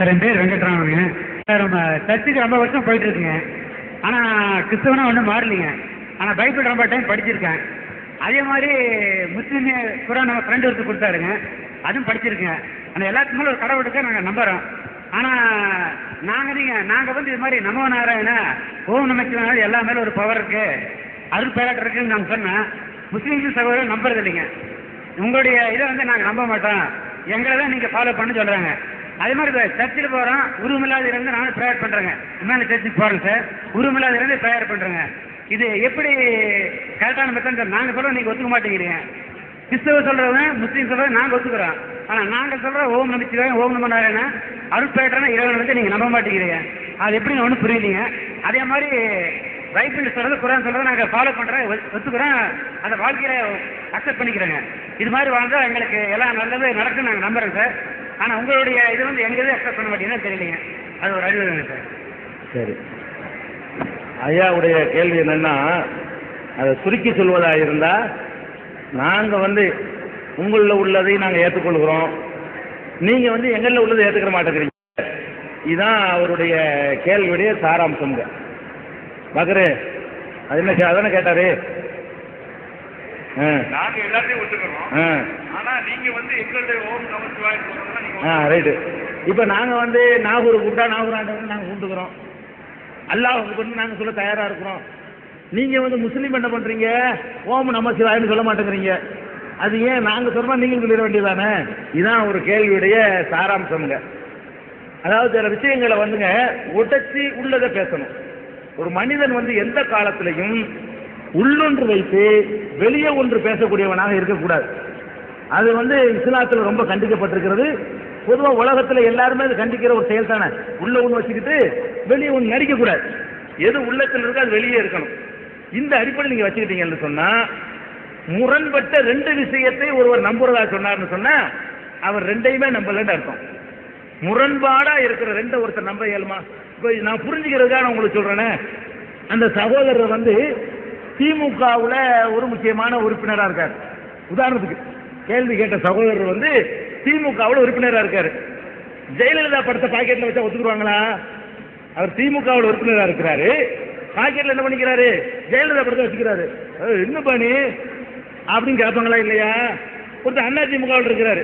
Sir என் பேர் வெங்கட்ராமனுங்க. Sir நம்ம சர்ச்சுக்கு ரொம்ப வருஷம் போயிட்டு இருக்குங்க ஆனால் கிறிஸ்தவனா ஒன்றும் மாறலைங்க. ஆனால் பைபிள் ரொம்ப டைம் படிச்சிருக்கேன். அதே மாதிரி முஸ்லீம் குரான் நம்ம ஃப்ரெண்டு ஒருத்தர் கொடுத்தாருங்க. அதுவும் படிச்சிருக்கேன். ஆனால் எல்லாத்துக்குமே ஒரு கடவுள் இருக்க நாங்கள் நம்புகிறோம் ஆனால் நாங்கள் நீங்கள் நாங்கள் வந்து இது மாதிரி நமோ நாராயண ஓம் நமச்சிவாய எல்லா மேலே ஒரு பவர் இருக்கு. அருள் பேராட்டு இருக்குன்னு நான் சொன்னேன். முஸ்லீம் சகோதரர் நம்புறது இல்லைங்க உங்களுடைய இதை வந்து நாங்கள் நம்ப மாட்டோம். எங்களை தான் நீங்கள் ஃபாலோ பண்ண சொல்கிறாங்க அதே மாதிரி இப்போ சர்ச்சில் போகிறோம் உருவமில்லாத இருந்து நானும் ப்ரேயர் பண்ணுறேங்க மேலே சர்ச்சுக்கு போகிறேன் சார் உருவமில்லாத இருந்து ப்ரேயர் பண்ணுறேங்க இது எப்படி கரெக்டான மெத்தட் சார் நாங்கள் சொல்கிறோம் நீங்கள் ஒத்துக்க மாட்டேங்கிறீங்க. கிறிஸ்தவ சொல்கிறவங்க முஸ்லீம் சொல்கிறத நாங்கள் ஒத்துக்கிறோம். ஆனால் நாங்கள் சொல்கிற ஓம் நம்பிச்சுவேன் ஓம் நம்ம நாராயண அருட்பேட்டன இறைவன் வந்து நீங்கள் நம்ப மாட்டேங்கிறீங்க. அது எப்படின்னு ஒன்றும் புரியலீங்க. அதே மாதிரி பைபிள் சொல்கிறது குரான் சொல்கிறது நாங்கள் ஃபாலோ பண்ணுறோம் ஒத்துக்கிறோம். அந்த வாழ்க்கையில் அக்செப்ட் பண்ணிக்கிறோங்க. இது மாதிரி வாழ்ந்தால் எங்களுக்கு எல்லாம் நல்லது நடக்கும்னு நாங்கள் நம்புகிறோம் சார் ஆனால் உங்களுடைய இது வந்து எங்கள் இது அக்செப்ட் பண்ண மாட்டீங்கன்னா தெரியலைங்க. அது ஒரு அறிவுரைங்க சார். சரி. ஐயாவுடைய கேள்வி என்னன்னா அதை சுருக்கி சொல்வதாக இருந்தால் நாங்கள் வந்து உங்களில் உள்ளதை நாங்கள் ஏற்றுக்கொள்கிறோம் நீங்கள் வந்து எங்களில் உள்ளதை ஏற்றுக்கிற மாட்டேங்கிறீங்க. இதுதான் அவருடைய கேள்வியுடைய சாராம்சம்ங்க பக்கரு அது என்ன கே- அதானே கேட்டாரு? நாங்க எல்லாத்தையும் ஒத்துக்கிறோம். ஆனா நீங்க வந்து எங்களுடைய ஓம் நமச்சிவாய் ஆ ரைட்டு இப்போ நாங்கள் வந்து நாகூர் கூட்டா நாகூர் ஆண்டவர் நாங்கள் கூப்பிட்டுக்கிறோம் அல்லாஹுக்கு வந்து நாங்கள் சொல்ல தயாராக இருக்கிறோம். நீங்கள் வந்து முஸ்லீம் என்ன பண்ணுறீங்க ஓம் நம சிவாயன்னு சொல்ல மாட்டேங்கிறீங்க. அது ஏன் நாங்கள் சொல்கிறோம் நீங்கள் சொல்லிட வேண்டியதானே? இதுதான் ஒரு கேள்வியுடைய சாராம்சம்ங்க. அதாவது சில விஷயங்களை வந்துங்க உடைச்சி உள்ளதை பேசணும். ஒரு மனிதன் வந்து எந்த காலத்திலையும் உள்ளொன்று வைத்து வெளியே ஒன்று பேசக்கூடியவனாக இருக்கக்கூடாது. அது வந்து இஸ்லாத்தில் ரொம்ப கண்டிக்கப்பட்டிருக்கிறது. பொதுவாக உலகத்தில் எல்லாருமே அது கண்டிக்கிற ஒரு செயல் தானே உள்ள ஒன்று வச்சுக்கிட்டு வெளியே ஒன்று நடிக்கக்கூடாது. எது உள்ளத்தில் இருக்கோ அது வெளியே இருக்கணும். இந்த அடிப்படையில் நீங்கள் வச்சுக்கிட்டீங்கன்னு சொன்னால் முரண்பட்ட ரெண்டு விஷயத்தை ஒருவர் நம்புறதா சொன்னார்னு சொன்னா அவர் ரெண்டையுமே நம்பலன்னு அர்த்தம். முரண்பாடா இருக்கிற ரெண்டை ஒருத்தர் நம்ப இயலுமா? இப்போ நான் புரிஞ்சுக்கிறதுக்காக நான் உங்களுக்கு சொல்கிறேனே அந்த சகோதரர் வந்து திமுகவில் ஒரு முக்கியமான உறுப்பினராக இருக்கார். உதாரணத்துக்கு கேள்வி கேட்ட சகோதரர் வந்து திமுகவில் உறுப்பினராக இருக்காரு. ஜெயலலிதா படத்தை பாக்கெட்டில் வச்சா ஒத்துக்குருவாங்களா? அவர் திமுகவில் உறுப்பினராக இருக்கிறாரு. பாக்கெட்டில் என்ன பண்ணிக்கிறாரு? ஜெயலலிதா படத்தை வச்சுக்கிறாரு. என்ன பண்ணி அப்படின்னு கேட்பாங்களா இல்லையா? ஒருத்தர் அண்ணா திமுகவில் இருக்கிறாரு.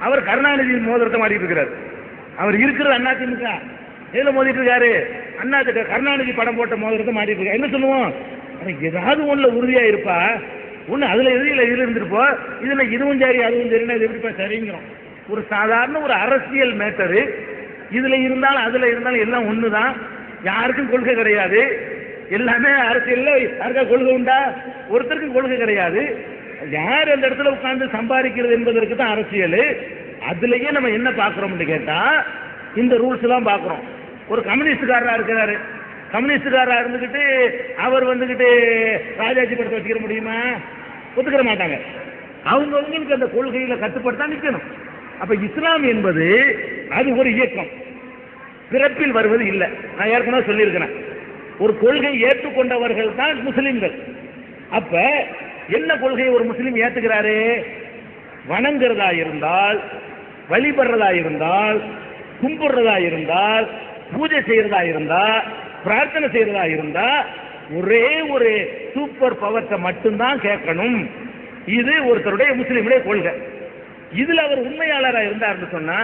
அவர் கருணாநிதி மோதிரத்தை மாட்டிட்டு இருக்கிறார். அவர் இருக்கிறது அண்ணா திமுக. எதுல மோதிட்டு இருக்காரு? அண்ணா கருணாநிதி படம் போட்ட மோதிரத்தை மாட்டிட்டு இருக்காரு. என்ன சொல்லுவோம்? ஏதாவது ஒண்ணுல உறுதியா இருப்பா? ஒண்ணு அதுல எது இல்லை இதுல இருந்திருப்போ இதுல இதுவும் சரி அதுவும் சரின்னா இது எப்படிப்பா சரிங்கிறோம். ஒரு சாதாரண ஒரு அரசியல் மேட்டரு இதுல இருந்தாலும் அதுல இருந்தாலும் எல்லாம் ஒண்ணுதான். யாருக்கும் கொள்கை கிடையாது. எல்லாமே அரசியல்ல யாருக்கா கொள்கை உண்டா? ஒருத்தருக்கும் கொள்கை கிடையாது. யார் அந்த இடத்துல உட்கார்ந்து சம்பாதிக்கிறது என்பதற்கு தான் அரசியல். அதுலயே நம்ம என்ன பார்க்குறோம்னு கேட்டா இந்த ரூல்ஸ் எல்லாம் பார்க்குறோம். ஒரு கம்யூனிஸ்டுக்காரரா இருக்கிறாரு. கம்யூனிஸ்டுக்காரா இருந்துக்கிட்டு அவர் வந்துக்கிட்டு ராஜாஜி படத்தை வச்சுக்கிற முடியுமா? ஒத்துக்கிற மாட்டாங்க. அவங்கவுங்களுக்கு அந்த கொள்கையில கட்டுப்பட்டு தான் நிற்கணும் அப்ப இஸ்லாம் என்பது அது ஒரு இயக்கம். பிறப்பில் வருவது இல்லை. நான் ஏற்கனவே சொல்லியிருக்கிறேன். ஒரு கொள்கை ஏற்றுக்கொண்டவர்கள் தான் முஸ்லிம்கள். அப்ப என்ன கொள்கையை ஒரு முஸ்லீம் ஏத்துக்கிறாரு? வணங்குறதா இருந்தால் வழிபடுறதா இருந்தால் கும்பிடுறதா இருந்தால் பூஜை செய்யறதா இருந்தால் பிரார்த்தனை செய்யறதா இருந்தா ஒரே ஒரு சூப்பர் பவர்த்தை மட்டும்தான் கேட்கணும். இது ஒருத்தருடைய முஸ்லீமுடைய கொள்கை. இதுல அவர் உண்மையாளரா இருந்தார்னு சொன்னா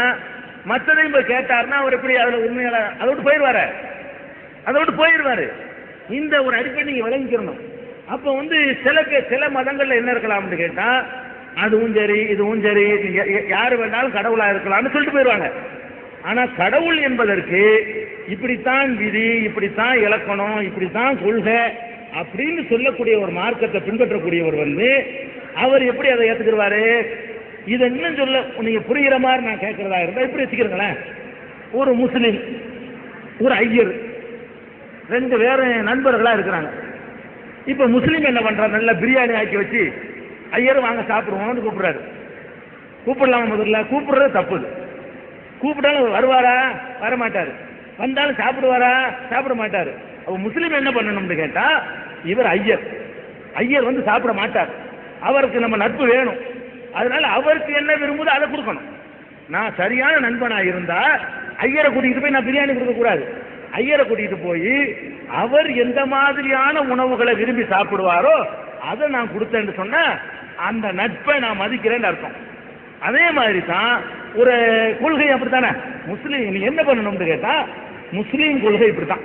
மற்றதையும் போய் கேட்டார்னா அவர் எப்படி அதுல உண்மையாளர்? அதை போயிடுவாரு. அதை விட்டு போயிடுவாரு. இந்த ஒரு அடிப்படை நீங்க விளங்கிக்கிறணும் அப்ப வந்து சில சில மதங்கள்ல என்ன இருக்கலாம்னு கேட்டா அதுவும் சரி இதுவும் சரி யாரு வேணாலும் கடவுளா இருக்கலாம்னு சொல்லிட்டு போயிடுவாங்க. ஆனா கடவுள் என்பதற்கு இப்படித்தான் விதி இப்படித்தான் இலக்கணம் இப்படித்தான் கொள்கை அப்படின்னு சொல்லக்கூடிய ஒரு மார்க்கத்தை பின்பற்றக்கூடியவர் வந்து அவர் எப்படி அதை ஏத்துக்கிடுவாரு இதை இன்னும் சொல்ல நீங்க புரிகிற மாதிரி நான் கேட்கறதா இருந்தா இப்படி வச்சுக்கிறீங்களேன். ஒரு முஸ்லிம் ஒரு ஐயர் ரெண்டு பேரும் நண்பர்களா இருக்கிறாங்க. இப்ப முஸ்லீம் என்ன பண்றாரு? நல்ல பிரியாணி ஆக்கி வச்சு ஐயர் வாங்க சாப்பிடுவோம்னு கூப்பிடுறாரு. கூப்பிடலாமா முதல்ல? கூப்பிடுறது தப்பு. கூப்பிட்டாலும் வருவாரா? வரமாட்டாரு. வந்தாலும் சாப்பிடுவாரா? சாப்பிட மாட்டார். அவர் முஸ்லீம் என்ன பண்ணணும்னு கேட்டால் இவர் ஐயர். ஐயர் வந்து சாப்பிட மாட்டார். அவருக்கு நம்ம நட்பு வேணும். அதனால அவருக்கு என்ன விரும்புதோ அதை கொடுக்கணும். நான் சரியான நண்பனாக இருந்தால் ஐயரை கூட்டிகிட்டு போய் நான் பிரியாணி கொடுக்கக்கூடாது ஐயரை கூட்டிகிட்டு போய் அவர் எந்த மாதிரியான உணவுகளை விரும்பி சாப்பிடுவாரோ அதை நான் கொடுத்தேன்னு சொன்னால் அந்த நட்பை நான் மதிக்கிறேன்னு அர்த்தம். அதே மாதிரி தான் ஒரு கொள்கை அப்படித்தானே? முஸ்லீம் நீ என்ன பண்ணணும்னு கேட்டால் முஸ்லீம் கொள்கை இப்படித்தான்.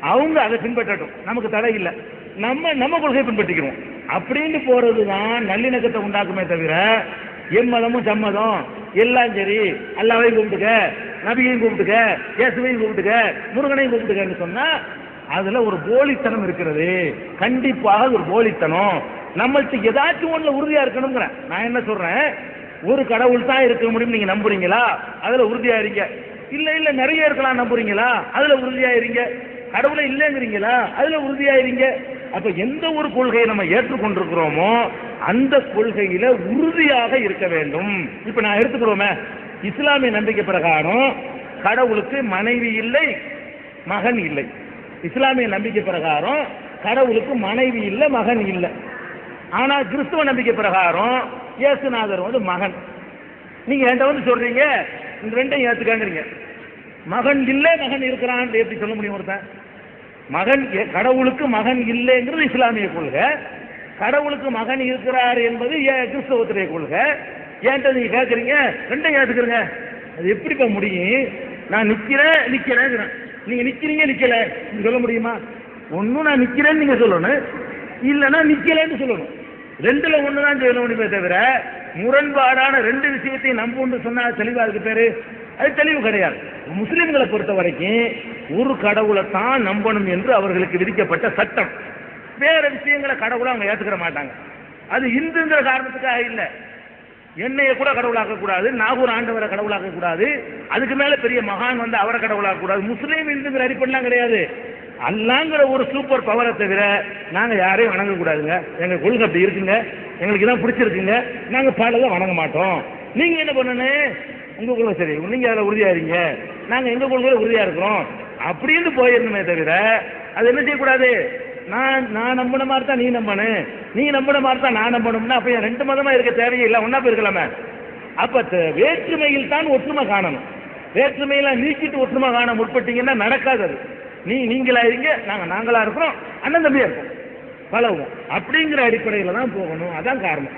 அவங்க அதை பின்பற்றட்டும். நமக்கு தடை இல்லை. நம்ம நம்ம கொள்கையை பின்பற்றிக்கிறோம் அப்படின்னு போறது தான் நல்லிணக்கத்தை உண்டாக்குமே தவிர எம்மதமும் சம்மதம். எல்லாம் சரி. அல்லாவையும் கும்பிட்டுக்க நபியையும் கும்பிட்டுக்க இயேசுவையும் கும்பிட்டுக்க முருகனையும் கும்பிட்டுக்கன்னு சொன்னா அதுல ஒரு போலித்தனம் இருக்கிறது. கண்டிப்பாக ஒரு போலித்தனம். நம்மள்ட்ட ஏதாச்சும் ஒண்ணுல உறுதியா இருக்கணுங்கிறேன் நான் என்ன சொல்றேன்? ஒரு கடவுள் தான் இருக்க முடியும் நீங்க நம்புறீங்களா? அதுல உறுதியா இருக்க இல்ல இல்ல நிறைய இருக்கலாம் நம்புறீங்களா? அதுல உறுதியா இருங்க இல்லைங்கிறீங்களா? அதுல உறுதியா இருங்க அப்ப எந்த ஒரு கொள்கையை நம்ம ஏற்றுக்கொண்டிருக்கிறோமோ அந்த கொள்கையில உறுதியாக இருக்க வேண்டும். இப்ப நான் எடுத்துக்கிறோமே. இஸ்லாமிய நம்பிக்கை பிரகாரம் கடவுளுக்கு மனைவி இல்லை மகன் இல்லை. இஸ்லாமிய நம்பிக்கை பிரகாரம் கடவுளுக்கு மனைவி இல்லை மகன் இல்லை. ஆனா கிறிஸ்துவ நம்பிக்கை பிரகாரம் இயேசுநாதர் வந்து மகன். நீங்க என்கிட்ட வந்து சொல்றீங்க இந்த ரெண்டையும் ஏற்றுக்காங்கிறீங்க மகன் இல்லை மகன் இருக்கிறான் எப்படி சொல்ல முடியும் ஒருத்தன்? மகன் கடவுளுக்கு மகன் இல்லைங்கிறது இஸ்லாமிய கொள்கை. கடவுளுக்கு மகன் இருக்கிறார் என்பது கிறிஸ்தவத்துடைய கொள்கை. ஏன்ட்ட நீங்க கேட்குறீங்க ரெண்டையும் ஏற்றுக்கிறங்க அது எப்படிப்பா முடியும்? நான் நிற்கிறேன் நிக்கிறேங்கிறேன். நீங்க நிற்கிறீங்க நிற்கல சொல்ல முடியுமா? ஒன்றும் நான் நிற்கிறேன்னு நீங்க சொல்லணும். இல்லைன்னா நிற்கலன்னு சொல்லணும். ரெண்டுல ஒன்று தான் சொல்ல முடியுமே தவிர முரண்பாடான ரெண்டு விஷயத்தையும் நம்புன்னு சொன்னா தெளிவா இருக்கு பேரு. அது தெளிவு கிடையாது. முஸ்லிம்களை பொறுத்த வரைக்கும் ஒரு கடவுளை தான் நம்பணும் என்று அவர்களுக்கு விதிக்கப்பட்ட சட்டம். வேற விஷயங்களை கடவுளை அவங்க ஏத்துக்கிற மாட்டாங்க. அது இந்துங்கிற காரணத்துக்காக இல்லை. என்னைய கூட கடவுளாக்க கூடாது நாகூர் ஆண்டவரை கடவுளாக்க கூடாது அதுக்கு மேல பெரிய மகான் வந்து அவரை கடவுளாக்க கூடாது. முஸ்லீம் இந்துங்கிற அடிப்படைலாம் கிடையாது. அல்லாங்கிற ஒரு சூப்பர் பவரை தவிர நாங்க யாரையும் வணங்க கூடாதுங்க. எங்க கொள்கை அப்படி இருக்குங்க. எங்களுக்கு இதான் பிடிச்சிருக்குங்க. நாங்க பலதை வணங்க மாட்டோம். நீங்க என்ன பண்ணணும்? உங்க கொள்கை சரி. நீங்க அதில் உறுதியா இருங்க நாங்க எங்க கொள்கையில உறுதியா இருக்கிறோம்? அப்படின்னு போயிருந்தோமே தவிர அது என்ன செய்யக்கூடாது? நான் நான் நம்பின மாதிரி தான் நீ நம்பணும். நீ நம்பின மாதிரி தான் நான் நம்பணும்னா அப்ப என் ரெண்டு மதமா இருக்க தேவையில்லை. ஒன்னா போயிருக்கலாமே. அப்ப வேற்றுமையில் தான் ஒற்றுமை காணணும். வேற்றுமையெல்லாம் நீக்கிட்டு ஒற்றுமை காண முற்பட்டீங்கன்னா நடக்காது அது. நீ நீங்களா இருங்க நாங்க நாங்களா இருக்கிறோம் அண்ணன் தம்பியா இருக்கோம் பழகுவோம் அப்படிங்கிற அடிப்படையில தான் போகணும். அதான் காரணம்.